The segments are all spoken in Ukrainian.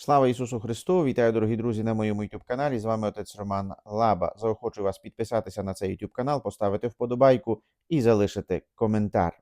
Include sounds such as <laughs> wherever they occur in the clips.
Слава Ісусу Христу! Вітаю, дорогі друзі, на моєму youtube каналі. З вами отець Роман Лаба. Заохочую вас підписатися на цей youtube канал, поставити вподобайку і залишити коментар.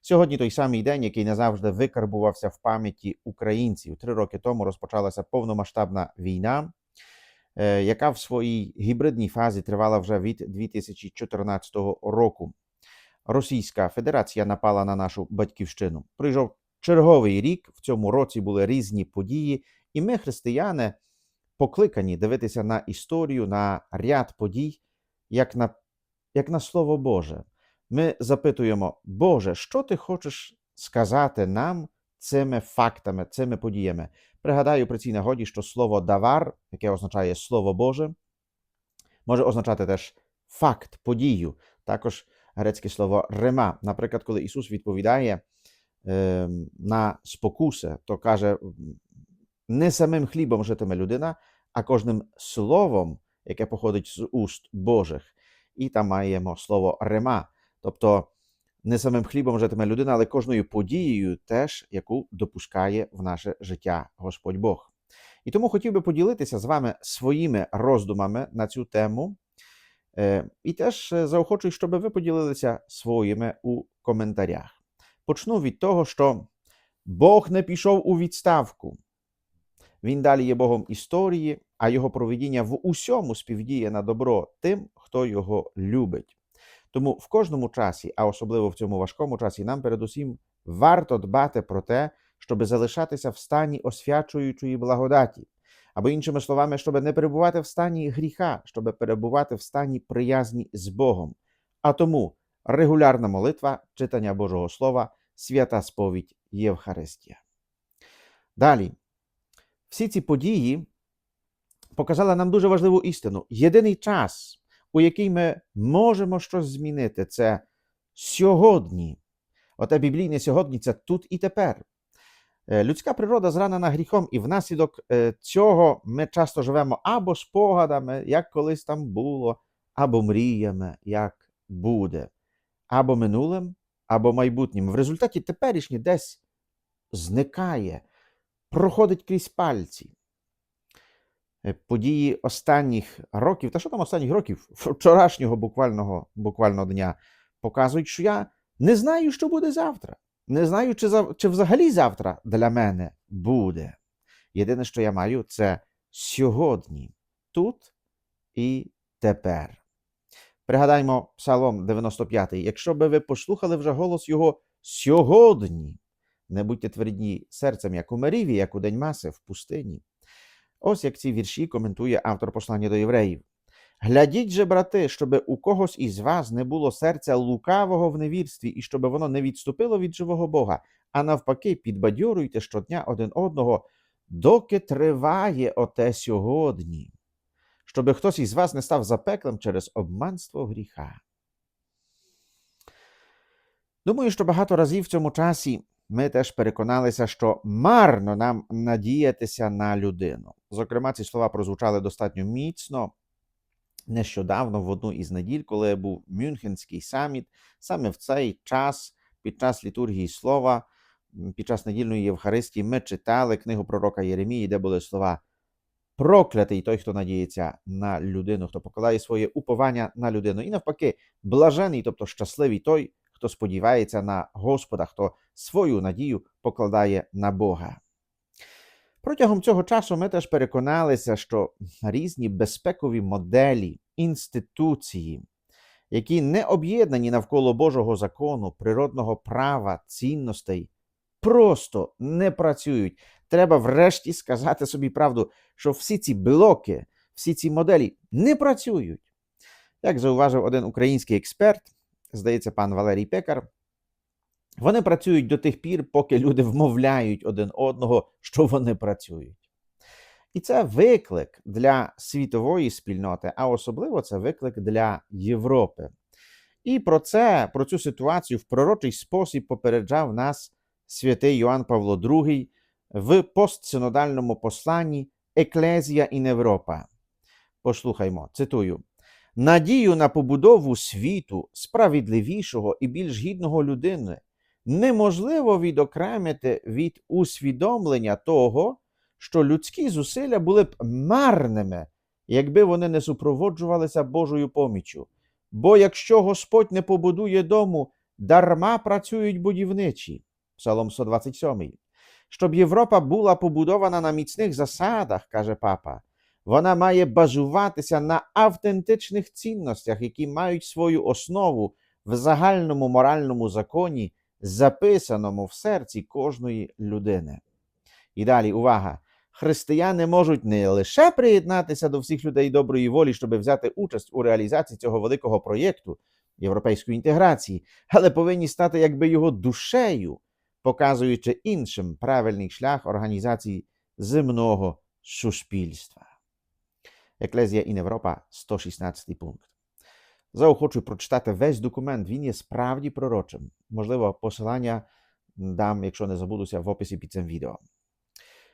Сьогодні той самий день, який назавжди викарбувався в пам'яті українців. Три роки тому розпочалася повномасштабна війна, е, яка в своїй гібридній фазі тривала вже від 2014 року. Російська Федерація напала на нашу батьківщину. Прийшов черговий рік. В цьому році були різні події, і ми, християни, покликані дивитися на історію, на ряд подій, як на, як на Слово Боже. Ми запитуємо, Боже, що ти хочеш сказати нам цими фактами, цими подіями? Пригадаю при цій нагоді, що слово давар, яке означає Слово Боже, може означати теж факт, подію. Також грецьке слово рема. Наприклад, коли Ісус відповідає е, на спокуси, то каже: не самим хлібом житиме людина, а кожним словом, яке походить з уст Божих. І там маємо слово рема, тобто не самим хлібом житиме людина, але кожною подією, теж, яку допускає в наше життя Господь Бог. І тому хотів би поділитися з вами своїми роздумами на цю тему. Е, І теж е, заохочую, щоб ви поділилися своїми у коментарях. Почну від того, що Бог не пішов у відставку. Він далі є Богом історії, а його проведіння в усьому співдіє на добро тим, хто його любить. Тому в кожному часі, а особливо в цьому важкому часі, нам передусім варто дбати про те, щоб залишатися в стані освячуючої благодаті, або іншими словами, щоб не перебувати в стані гріха, щоб перебувати в стані приязні з Богом. А тому регулярна молитва, читання Божого Слова, свята сповідь Євхаристія. Далі, всі ці події показали нам дуже важливу істину. Єдиний час, у який ми можемо щось змінити, це сьогодні. Оте біблійне сьогодні це тут і тепер. Е, Людська природа зранена гріхом, і внаслідок е, цього ми часто живемо або спогадами, як колись там було, або мріями, як буде, або минулим, або майбутнім. В результаті теперішнє десь зникає, проходить крізь пальці. Е, Події останніх років, та що там останніх років, вчорашнього буквального, буквально дня, показують, що я не знаю, що буде завтра. Не знаю, чи, чи взагалі завтра для мене буде. Єдине, що я маю, це сьогодні, тут і тепер. Пригадаймо Псалом 95. Якщо би ви послухали вже голос його сьогодні, не будьте тверді серцем, як у Меріві, як у день маси в пустині. Ось як ці вірші коментує автор послання до євреїв. Глядіть же, брати, щоби у когось із вас не було серця лукавого в невірстві, і щоб воно не відступило від живого Бога, а навпаки, підбадьоруйте щодня один одного, доки триває оте сьогодні, щоби хтось із вас не став запеклим через обманство гріха. Думаю, що багато разів в цьому часі ми теж переконалися, що марно нам надіятися на людину. Зокрема, ці слова прозвучали достатньо міцно нещодавно в одну із неділь, коли був Мюнхенський саміт, саме в цей час, під час літургії слова, під час недільної Євхаристії, ми читали книгу пророка Єремії, де були слова. Проклятий той, хто надіється на людину, хто покладає своє уповання на людину. І навпаки, блажений, тобто щасливий той, хто сподівається на Господа, хто свою надію покладає на Бога. Протягом цього часу ми теж переконалися, що різні безпекові моделі, інституції, які не об'єднані навколо Божого закону, природного права, цінностей, просто не працюють. Треба врешті сказати собі правду, що всі ці блоки, всі ці моделі не працюють. Як зауважив один український експерт, здається, пан Валерій Пекар, вони працюють до тих пір, поки люди вмовляють один одного, що вони працюють. І це виклик для світової спільноти, а особливо це виклик для Європи. І про це, про цю ситуацію в пророчий спосіб попереджав нас святий Йоанн Павло II в постсинодальному посланні Еклезія і Європа. Послухаймо, цитую. Надію на побудову світу справедливішого і більш гідного людини неможливо відокремити від усвідомлення того, що людські зусилля були б марними, якби вони не супроводжувалися Божою поміччю. Бо якщо Господь не побудує дому, дарма працюють будівничі. Псалом 127. Щоб Європа була побудована на міцних засадах, каже папа, вона має базуватися на автентичних цінностях, які мають свою основу в загальному моральному законі, записаному в серці кожної людини. І далі увага! Християни можуть не лише приєднатися до всіх людей доброї волі, щоб взяти участь у реалізації цього великого проєкту європейської інтеграції, але повинні стати якби його душею, показуючи іншим правильний шлях організації земного суспільства. Еклезія і Європа, 116 пункт. Заохочую прочитати весь документ. Він є справді пророчим. Можливо, посилання дам, якщо не забудуся, в описі під цим відео.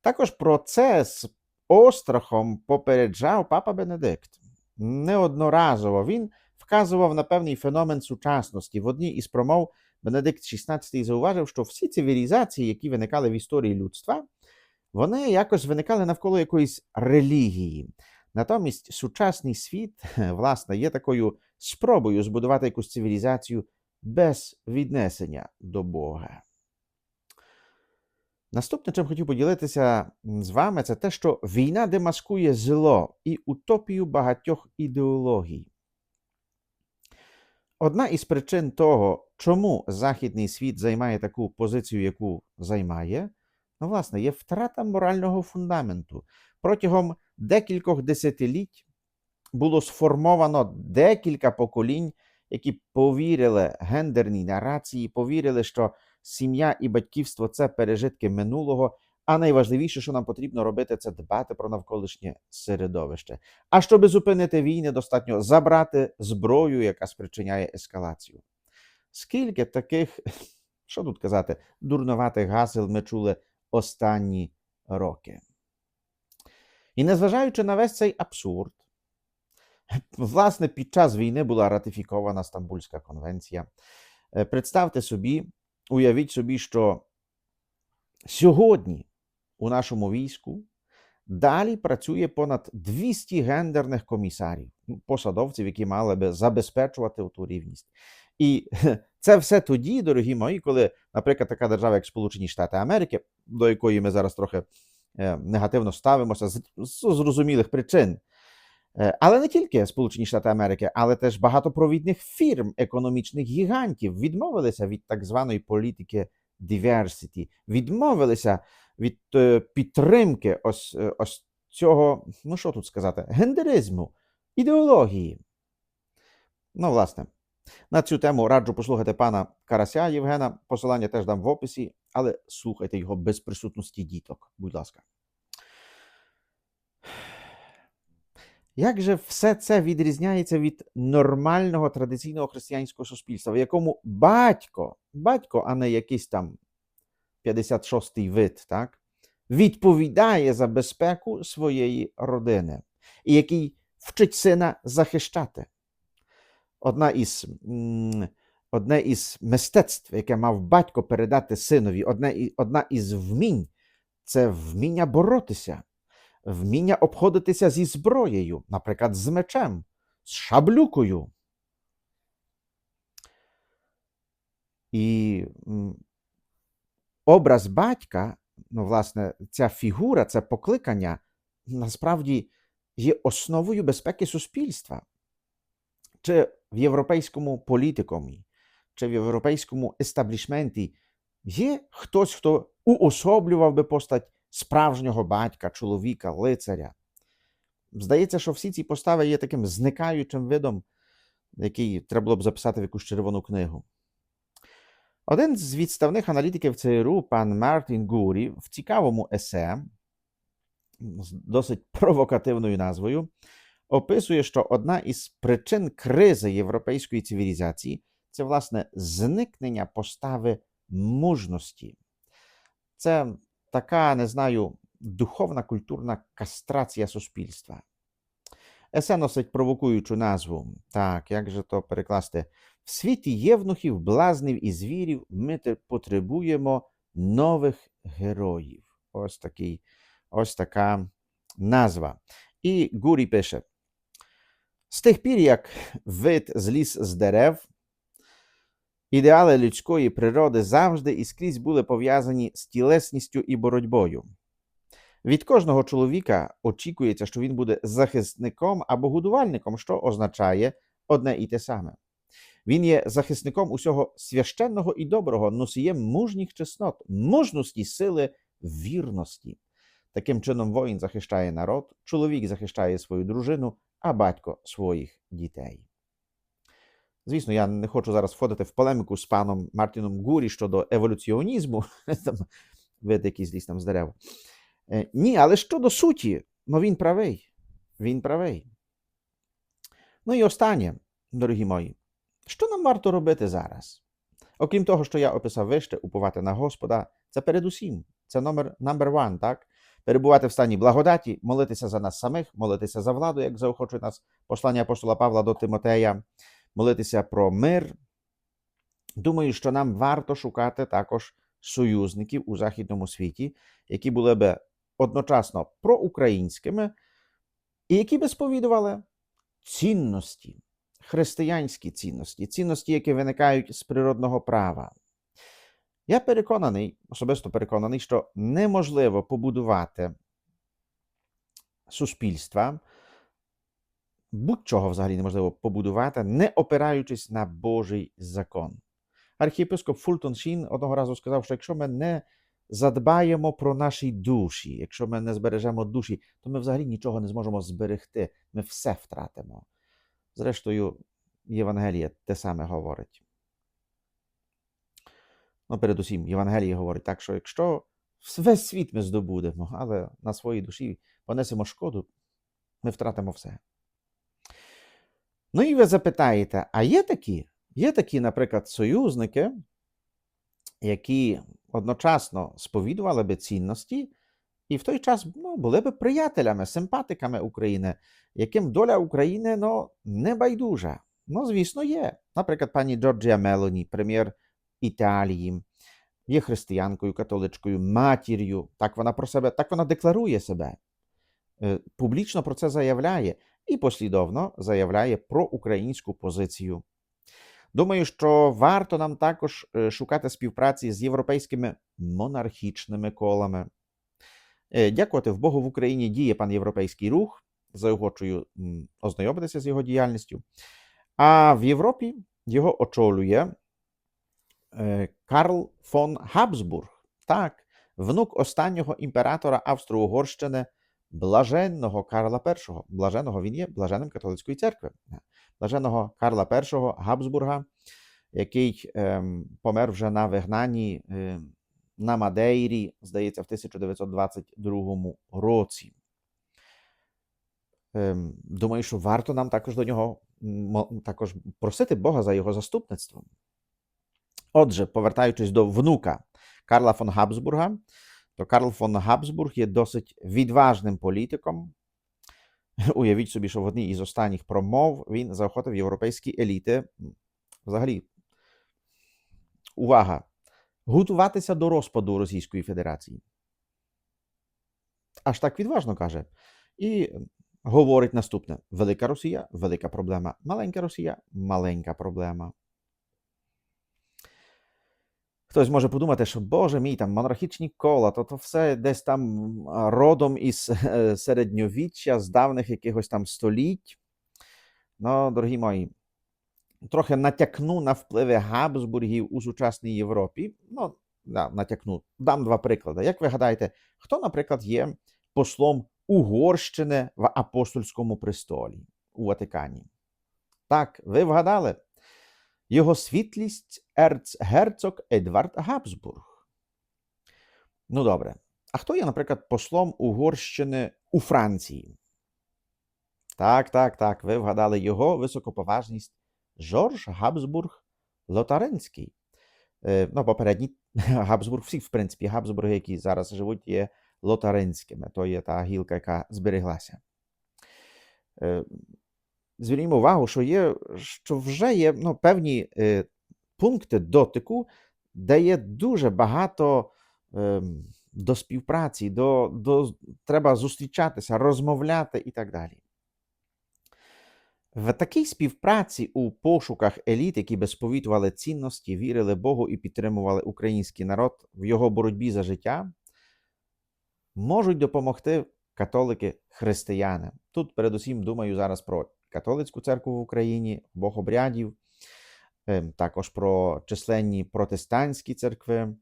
Також про це з острахом попереджав папа Бенедикт. Неодноразово він вказував на певний феномен сучасності. В одній із промов Бенедикт XVI зауважив, що всі цивілізації, які виникали в історії людства, вони якось виникали навколо якоїсь релігії. Натомість сучасний світ, <laughs> власне, є такою спробою збудувати якусь цивілізацію без віднесення до Бога. Наступне, чим хотів поділитися з вами, це те, що війна демаскує зло і утопію багатьох ідеологій. Одна із причин того, чому Західний світ займає таку позицію, яку займає, ну, власне, є втрата морального фундаменту. Протягом декількох десятиліть було сформовано декілька поколінь, які повірили гендерній нарації, повірили, що сім'я і батьківство це пережитки минулого. А найважливіше, що нам потрібно робити, це дбати про навколишнє середовище. А щоб зупинити війни, достатньо забрати зброю, яка спричиняє ескалацію. Скільки таких, що тут казати, дурноватих гасел ми чули останні роки? І незважаючи на весь цей абсурд, власне, під час війни була ратифікована Стамбульська конвенція. Е, Представте собі, уявіть собі, що сьогодні у нашому війську далі працює понад 200 гендерних комісарів, ну, посадовців, які мали би забезпечувати ту рівність. І це все тоді, дорогі мої, коли, наприклад, така держава, як Сполучені Штати Америки, до якої ми зараз трохи негативно ставимося з, зрозумілих причин. Е, Але не тільки Сполучені Штати Америки, але теж багато провідних фірм, економічних гігантів відмовилися від так званої політики diversity, відмовилися від е, підтримки ось, е, ось цього, ну що тут сказати, гендеризму, ідеології. Ну, власне, на цю тему раджу послухати пана Карася Євгена. Посилання теж дам в описі, але слухайте його без присутності діток, будь ласка. Як же все це відрізняється від нормального традиційного християнського суспільства, в якому батько, батько, а не якийсь там 56-й вид, так, відповідає за безпеку своєї родини, і який вчить сина захищати? Одна із, одне із мистецтв, яке мав батько передати синові, одне, одна із вмінь це вміння боротися вміння обходитися зі зброєю, наприклад, з мечем, з шаблюкою. І образ батька, ну, власне, ця фігура, це покликання насправді є основою безпеки суспільства. Чи в європейському політикумі, чи в європейському естаблішменті є хтось, хто уособлював би постать справжнього батька, чоловіка, лицаря. Здається, що всі ці постави є таким зникаючим видом, який треба було б записати в якусь червону книгу. Один з відставних аналітиків ЦРУ, пан Мартін Гурі, в цікавому есе з досить провокативною назвою, описує, що одна із причин кризи європейської цивілізації це, власне, зникнення постави мужності. Це така, не знаю, духовна культурна кастрація суспільства. Есе носить провокуючу назву. Так, як же то перекласти? В світі євнухів, блазнів і звірів ми потребуємо нових героїв. Ось такий ось така назва. І Гурі пише: з тих пір, як вид зліз з дерев, ідеали людської природи завжди і скрізь були пов'язані з тілесністю і боротьбою. Від кожного чоловіка очікується, що він буде захисником або годувальником, що означає одне і те саме. Він є захисником усього священного і доброго, носієм мужніх чеснот, мужності, сили, вірності. Таким чином, воїн захищає народ, чоловік захищає свою дружину, а батько своїх дітей. Звісно, я не хочу зараз входити в полеміку з паном Мартіном Гурі щодо еволюціонізму, <laughs> там вид якийсь ліс там з дерев. Е, Ні, але щодо суті, ну він правий. Він правий. Ну і останнє, дорогі мої, що нам варто робити зараз? Окрім того, що я описав вище, уповати на Господа, це передусім, це номер number one, так? Перебувати в стані благодаті, молитися за нас самих, молитися за владу, як заохочує нас послання апостола Павла до Тимотея, молитися про мир. Думаю, що нам варто шукати також союзників у західному світі, які були би одночасно проукраїнськими, і які би сповідували цінності, християнські цінності, цінності, які виникають з природного права. Я переконаний, особисто переконаний, що неможливо побудувати суспільства, будь-чого взагалі неможливо побудувати, не опираючись на Божий закон. Архієпископ Фултон Шін одного разу сказав, що якщо ми не задбаємо про наші душі, якщо ми не збережемо душі, то ми взагалі нічого не зможемо зберегти, ми все втратимо. Зрештою, Євангеліє те саме говорить. Ну, передусім, Євангеліє говорить так, що якщо весь світ ми здобудемо, але на своїй душі понесемо шкоду, ми втратимо все. Ну і ви запитаєте: а є такі? Є такі, наприклад, союзники, які одночасно сповідували би цінності, і в той час ну, були би приятелями, симпатиками України, яким доля України ну, не байдужа. Ну, звісно, є. Наприклад, пані Джорджія Мелоні, прем'єр Італії, є християнкою, католичкою, матір'ю. Так вона про себе, так вона декларує себе, е, публічно про це заявляє і послідовно заявляє про українську позицію. Думаю, що варто нам також е, шукати співпраці з європейськими монархічними колами. Е, Дякувати в Богу в Україні діє пан Європейський рух. Заохочую ознайомитися з його діяльністю. А в Європі його очолює Карл фон Габсбург, так, внук останнього імператора Австро-Угорщини, блаженного Карла І. Блаженого він є блаженним католицької церкви. Блаженого Карла І Габсбурга, який ем, помер вже на вигнанні е, на Мадейрі, здається, в 1922 році. Ем, думаю, що варто нам також до нього також просити Бога за його заступництво. Отже, повертаючись до внука Карла фон Габсбурга, то Карл фон Габсбург є досить відважним політиком. <laughs> Уявіть собі, що в одній із останніх промов він заохотив європейські еліти. Взагалі, увага! Готуватися до розпаду Російської Федерації. Аж так відважно каже. І говорить наступне: Велика Росія велика проблема. Маленька Росія маленька проблема. Хтось може подумати, що Боже мій, там монархічні кола, то, то все десь там родом із е, середньовіччя, з давних якихось там століть. Ну, дорогі мої, трохи натякну на впливи Габсбургів у сучасній Європі. Ну, да, натякну. Дам два приклади. Як ви гадаєте, хто, наприклад, є послом Угорщини в апостольському престолі у Ватикані? Так, ви вгадали? Його світлість ерцгерцог Едвард Габсбург. Ну добре. А хто є, наприклад, послом Угорщини у Франції? Так, так, так. Ви вгадали його високоповажність Жорж Габсбург Лотаринський. Е, ну, попередній <laughs> Габсбург, всі, в принципі, Габсбурги, які зараз живуть, є лотаринськими. То є та гілка, яка збереглася. Е, звернімо увагу, що є, що вже є ну, певні е, пункти дотику, де є дуже багато е, до співпраці, до, до, треба зустрічатися, розмовляти і так далі. В такій співпраці у пошуках еліт, які би сповідували цінності, вірили Богу і підтримували український народ в його боротьбі за життя, можуть допомогти католики-християни. Тут, передусім, думаю зараз про католицьку церкву в Україні, богобрядів, ем, також про численні протестантські церкви.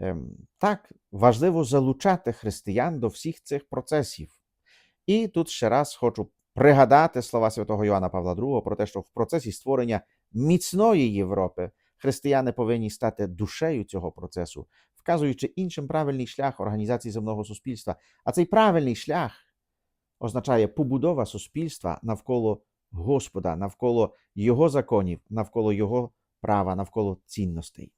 Ем, Так, важливо залучати християн до всіх цих процесів. І тут ще раз хочу пригадати слова святого Йоанна Павла II про те, що в процесі створення міцної Європи християни повинні стати душею цього процесу, вказуючи іншим правильний шлях організації земного суспільства. А цей правильний шлях означає побудова суспільства навколо Господа, навколо Його законів, навколо Його права, навколо цінностей.